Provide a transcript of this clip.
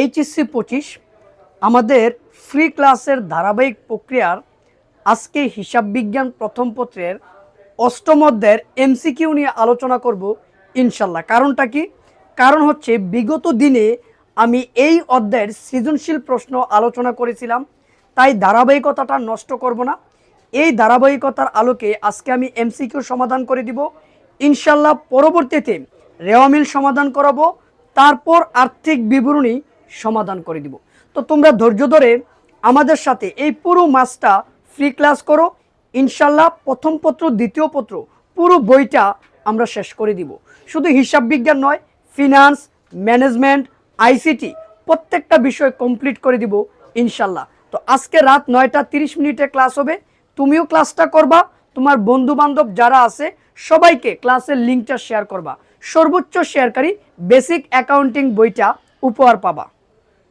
HSC পঁচিশ, আমাদের free ক্লাসের ধারাবাহিক প্রক্রিয়ার আজকে হিসাব বিজ্ঞান প্রথম পত্রের অষ্টম অধ্যায়ের এমসিকিউ নিয়ে আলোচনা করব ইনশাল্লাহ। কারণটা কি? কারণ হচ্ছে বিগত দিনে আমি এই অধ্যায়ের সৃজনশীল প্রশ্ন আলোচনা করেছিলাম, তাই ধারাবাহিকতাটা নষ্ট করব না। এই ধারাবাহিকতার আলোকে আজকে আমি এমসিকিউ সমাধান করে দিব। ইনশাল্লাহ পরবর্তীতে রেওয়ামিল সমাধান করাবো। তারপর আর্থিক বিবরণী সমাধান করে দিব। তো তোমরা ধৈর্য ধরে আমাদের সাথে এই পুরো মাসটা ফ্রি ক্লাস করো। ইনশাল্লাহ প্রথম পত্র, দ্বিতীয় পত্র, পুরো বইটা আমরা শেষ করে দিব। শুধু হিসাব বিজ্ঞান নয় ফিনান্স ম্যানেজমেন্ট আইসিটি প্রত্যেকটা বিষয় কমপ্লিট করে দিব ইনশাল্লাহ। তো আজকে রাত নয়টা তিরিশ মিনিটে ক্লাস হবে। তুমিও ক্লাসটা করবা। তোমার বন্ধু বান্ধব যারা আছে, সবাইকে ক্লাসের লিঙ্কটা শেয়ার করবা। সর্বোচ্চ শেয়ারকারী বেসিক অ্যাকাউন্টিং বইটা উপহার পাবা।